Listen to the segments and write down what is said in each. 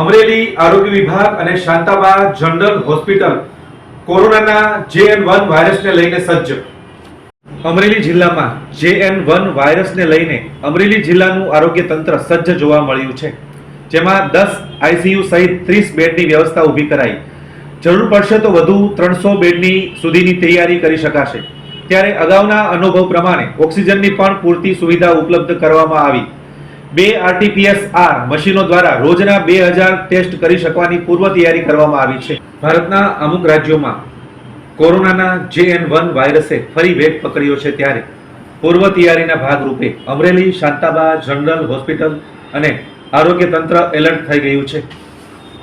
અમરેલી આરોગ્ય વિભાગ અને શાંતાબા જનરલ હોસ્પિટલ કોરોનાના જેએન વન વાયરસને લઈને સજ્જ. અમરેલી જિલ્લામાં જેએન વન વાયરસને લઈને અમરેલી જિલ્લાનું આરોગ્ય તંત્ર સજ્જ જોવા મળ્યું છે. જેમાં દસ આઈસીયુ સહિત ત્રીસ બેડની વ્યવસ્થા ઊભી કરાઈ. જરૂર પડશે તો વધુ ત્રણસો બેડની સુધીની તૈયારી કરી શકાશે. ત્યારે અગાઉના અનુભવ પ્રમાણે ઓક્સિજનની પણ પૂરતી સુવિધા ઉપલબ્ધ કરવામાં આવી. બે આરટીપીએસ આર મશીનો દ્વારા રોજના બે હજાર ટેસ્ટ કરી શકવાની પૂર્વ તૈયારી કરવામાં આવી છે. ભારતના અમુક રાજ્યોમાં કોરોનાના જે એન વન વાયરસે ફરી વેગ પકડ્યો છે ત્યારે પૂર્વ તૈયારીના ભાગરૂપે અમરેલી, શાંતાબા, જનરલ હોસ્પિટલ અને આરોગ્ય તંત્ર એલર્ટ થઈ ગયું છે.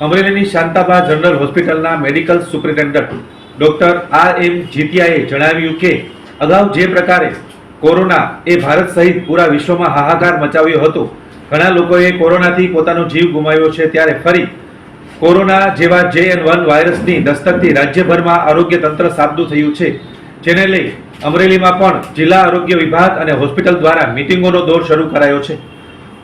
અમરેલીની શાંતાબા જનરલ હોસ્પિટલના medical superintendent doctor R M જીતિયાએ જણાવ્યું કે અગાઉ જે પ્રકારે કોરોના એ ભારત સહિત પૂરા વિશ્વમાં હાહાકાર મચાવ્યો હતો. ઘણા લોકોએ કોરોનાથી પોતાનો જીવ ગુમાવ્યો છે ત્યારે ફરી કોરોના જેવા જે એન વન વાયરસની દસ્તકથી રાજ્યભરમાં આરોગ્ય તંત્ર સાબદું થયું છે. જેને લઈ અમરેલીમાં પણ જિલ્લા આરોગ્ય વિભાગ અને હોસ્પિટલ દ્વારા મિટિંગોનો દોર શરૂ કરાયો છે.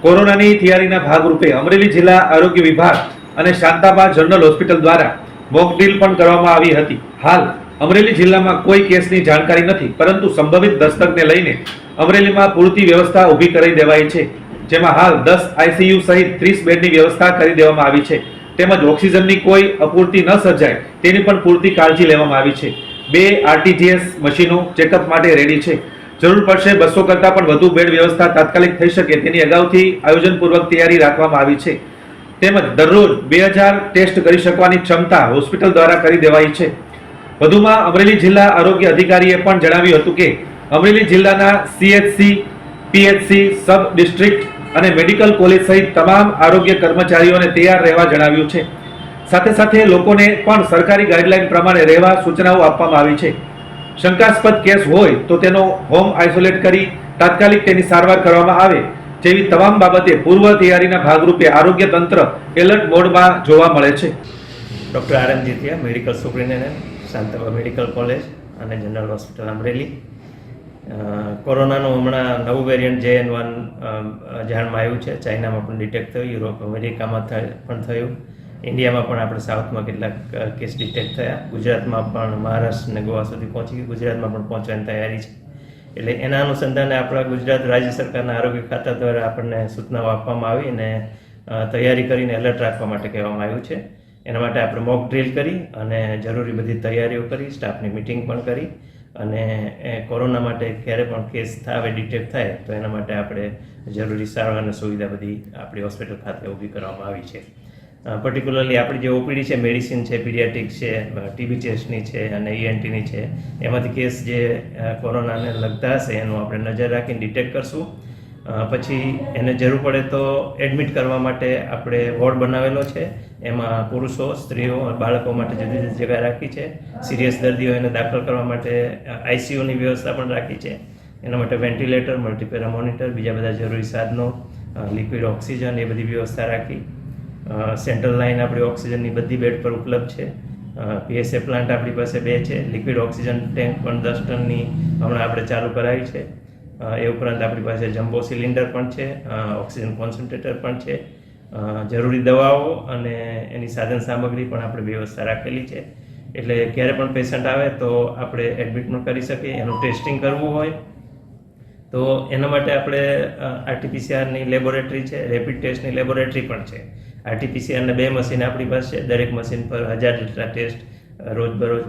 કોરોનાની તૈયારીના ભાગરૂપે અમરેલી જિલ્લા આરોગ્ય વિભાગ અને શાંતાબા જનરલ હોસ્પિટલ દ્વારા મોકડ્રીલ પણ કરવામાં આવી હતી. હાલ અમરેલી જિલ્લામાં કોઈ કેસની જાણકારી નથી, પરંતુ સંભવિત દસ્તકને લઈને અમરેલીમાં પૂરતી વ્યવસ્થા ઊભી કરી દેવાઈ છે. જેમાં હાલ દસ આઈસીયુ સહિત ત્રીસ બેડની વ્યવસ્થા કરી દેવામાં આવી છે. તેમજ ઓક્સિજનની કોઈ અપૂર્તિ ન સર્જાય તેની પણ પૂરતી કાળજી લેવામાં આવી છે. બે આરટીજીએસ મશીનો ચેકઅપ માટે રેડી છે. જરૂર પડશે બસો કરતાં પણ વધુ બેડ વ્યવસ્થા તાત્કાલિક થઈ શકે તેની અગાઉથી આયોજનપૂર્વક તૈયારી રાખવામાં આવી છે. તેમજ દરરોજ બે હજાર ટેસ્ટ કરી શકવાની ક્ષમતા હોસ્પિટલ દ્વારા કરી દેવાઈ છે. વધુમાં અમરેલી જિલ્લા આરોગ્ય અધિકારીએ પણ જણાવ્યું હતું કે અમરેલી જિલ્લાના સીએચસી પીએચસી સબ ડિસ્ટ્રિક્ટ અને મેડિકલ કોલેજ સહિત તમામ આરોગ્ય કર્મચારીઓને તૈયાર રહેવા જણાવ્યું છે. સાથે સાથે લોકોને પણ સરકારી ગાઈડલાઈન પ્રમાણે રહેવા સૂચનાઓ આપવામાં આવી છે. શંકાસ્પદ કેસ હોય તો તેનો હોમ આઇસોલેટ કરી તાત્કાલિક તેની સારવાર કરવામાં આવે જેવી તમામ બાબતે પૂર્વ તૈયારીના ભાગરૂપે આરોગ્ય તંત્ર એલર્ટ મોડમાં જોવા મળે છે. Doctor R Jitiya medical superintendent. Shantaba medical college અને જનરલ હોસ્પિટલ અમરેલી. કોરોનાનું હમણાં નવું વેરિયન્ટ જે એન વન જાણમાં આવ્યું છે, ચાઇનામાં પણ ડિટેક્ટ થયું, યુરોપ, અમેરિકામાં પણ થયું. ઇન્ડિયામાં પણ આપણે સાઉથમાં કેટલાક કેસ ડિટેક્ટ થયા. ગુજરાતમાં પણ મહારાષ્ટ્ર અને ગોવા સુધી પહોંચી ગયું. ગુજરાતમાં પણ પહોંચવાની તૈયારી છે. એટલે એના અનુસંધાને આપણા ગુજરાત રાજ્ય સરકારના આરોગ્ય ખાતા દ્વારા આપણને સૂચનાઓ આપવામાં આવી અને તૈયારી કરીને એલર્ટ રાખવા માટે કહેવામાં આવ્યું છે. એના માટે આપણે મોક ડ્રીલ કરી અને જરૂરી બધી તૈયારીઓ કરી સ્ટાફની મિટિંગ પણ કરી અને કોરોના માટે ક્યારે પણ કેસ થાય ડિટેક્ટ થાય, તો એના માટે આપણે જરૂરી સારવાર અને સુવિધા બધી આપણી હોસ્પિટલ ખાતે ઊભી કરવામાં આવી છે. પર્ટિક્યુલરલી આપણી જે ઓપીડી છે મેડિસિન છે પીડિયાટિક છે ટીબી ચેસ્ટની છે અને ઈએનટીની છે, એમાંથી કેસ જે કોરોનાને લગતા હશે એનું આપણે નજર રાખીને ડિટેક્ટ કરશું. પછી એને જરૂર પડે તો એડમિટ કરવા માટે આપણે વોર્ડ બનાવેલો છે. એમાં પુરુષો, સ્ત્રીઓ બાળકો માટે જુદી જુદી જગ્યા રાખી છે. સિરિયસ દર્દીઓ એને દાખલ કરવા માટે આઈસીયુની વ્યવસ્થા પણ રાખી છે. એના માટે વેન્ટિલેટર મલ્ટીપેરા મોનિટર બીજા બધા જરૂરી સાધનો લિક્વિડ ઓક્સિજન એ બધી વ્યવસ્થા રાખી. સેન્ટ્રલ લાઇન આપણી ઓક્સિજનની બધી બેડ પર ઉપલબ્ધ છે. પીએસએ પ્લાન્ટ આપણી પાસે બે છે. લિક્વિડ ઓક્સિજન ટેન્ક પણ દસ ટનની હમણાં આપણે ચાલુ કરાવી છે. એ ઉપરાંત આપણી પાસે જમ્બો સિલિન્ડર પણ છે. ઓક્સિજન કોન્સન્ટ્રેટર પણ છે. જરૂરી દવાઓ અને એની સાધન સામગ્રી પણ આપણે વ્યવસ્થા રાખેલી છે. એટલે ક્યારે પણ પેશન્ટ આવે તો આપણે એડમિટ પણ કરી શકીએ, એનું ટેસ્ટિંગ કરવું હોય. તો એના માટે આપણે આરટીપીસીઆરની લેબોરેટરી છે રેપિડ ટેસ્ટની લેબોરેટરી પણ છે. આરટીપીસીઆરના બે મશીન આપણી પાસે છે, દરેક મશીન પર હજાર જેટલા ટેસ્ટ રોજબરોજ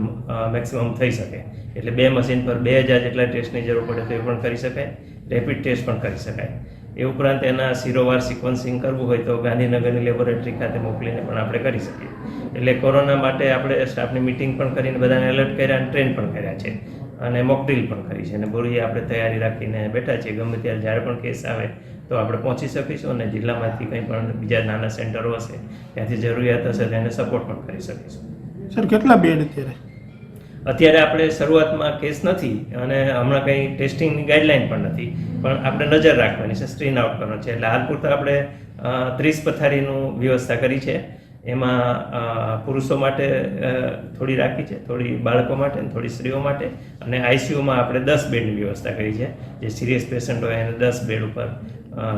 મેક્સિમમ થઈ શકે. એટલે બે મશીન પર બે હજાર જેટલા ટેસ્ટની જરૂર પડે તો એ પણ કરી શકાય. રેપિડ ટેસ્ટ પણ કરી શકાય. એ ઉપરાંત એના શિરોવાર સિક્વન્સિંગ કરવું હોય તો ગાંધીનગરની લેબોરેટરી ખાતે મોકલીને પણ આપણે કરી શકીએ. એટલે કોરોના માટે આપણે સ્ટાફની મિટિંગ પણ કરીને બધાને એલર્ટ કર્યા અને ટ્રેન પણ કર્યા છે. અને મોકડ્રીલ પણ કરી છે. અને પૂરી આપણે તૈયારી રાખીને બેઠા છીએ. ગમે ત્યારે જ્યારે પણ કેસ આવે તો આપણે પહોંચી શકીશું અને જિલ્લામાંથી કંઈ પણ બીજા નાના સેન્ટરો હશે ત્યાંથી જરૂરિયાત હશે તેને એને સપોર્ટ પણ કરી શકીશું. સર કેટલા બેડ અત્યારે? અત્યારે આપણે શરૂઆતમાં કેસ નથી અને હમણાં કંઈ ટેસ્ટિંગની ગાઈડલાઇન પણ નથી. પણ આપણે નજર રાખવાની છે સ્ક્રીન આઉટ કરવાનો છે. એટલે હાલ પૂરતા આપણે ત્રીસ પથારીનું વ્યવસ્થા કરી છે. એમાં પુરુષો માટે થોડી રાખી છે, થોડી બાળકો માટે અને થોડી સ્ત્રીઓ માટે. અને આઈસીયુમાં આપણે દસ બેડની વ્યવસ્થા કરી છે, જે સિરિયસ પેશન્ટ હોય એને દસ બેડ ઉપર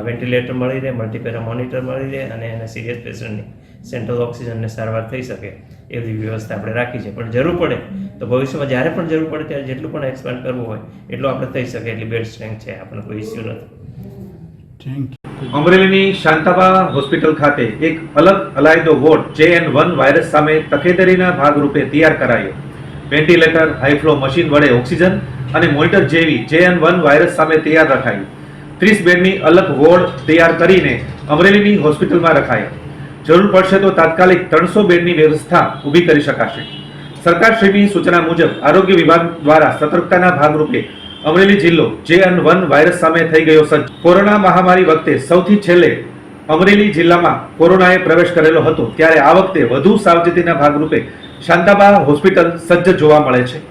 વેન્ટિલેટર મળી રહે મલ્ટીપેરા મોનિટર મળી રહે અને એને સિરિયસ પેશન્ટની સેન્ટ્રલ ઓક્સિજનને સારવાર થઈ શકે એવી વ્યવસ્થા આપણે રાખી છે. પણ જરૂર પડે તો ભવિષ્યમાં જ્યારે પણ જરૂર પડે ત્યારે જેટલું પણ એક્સપાન્ડ કરવું હોય એટલું આપણે થઈ શકે એટલી બેડ સ્ટ્રેન્થ છે આપણને કોઈ ઇસ્યુ નથી. અમરેલીની શાંતાબા હોસ્પિટલ ખાતે એક અલગ અલાયદો વોર્ડ જે એન વન વાયરસ સામે તકેદારીના ભાગરૂપે તૈયાર કરાયો. વેન્ટિલેટર હાઈફ્લો મશીન વડે ઓક્સિજન અને મોનિટર જેવી જે એન વન વાયરસ સામે તૈયાર રખાયું. ત્રીસ બેડની અલગ વોર્ડ તૈયાર કરીને અમરેલીની હોસ્પિટલમાં રખાયા. જરૂર પડશે તો તાત્કાલિક ત્રણસો બેડની વ્યવસ્થા ઊભી કરી શકાશે. સરકારશ્રીની સૂચના મુજબ આરોગ્ય વિભાગ દ્વારા સતર્કતાના ભાગરૂપે અમરેલી જિલ્લો જે એન વન વાયરસ સામે થઈ ગયો સજ્જ કોરોના મહામારી વખતે સૌથી છેલ્લે અમરેલી જિલ્લામાં કોરોનાએ પ્રવેશ કરેલો હતો, ત્યારે આ વખતે વધુ સાવચેતીના ભાગરૂપે શાંતાબા હોસ્પિટલ સજ્જ જોવા મળે છે.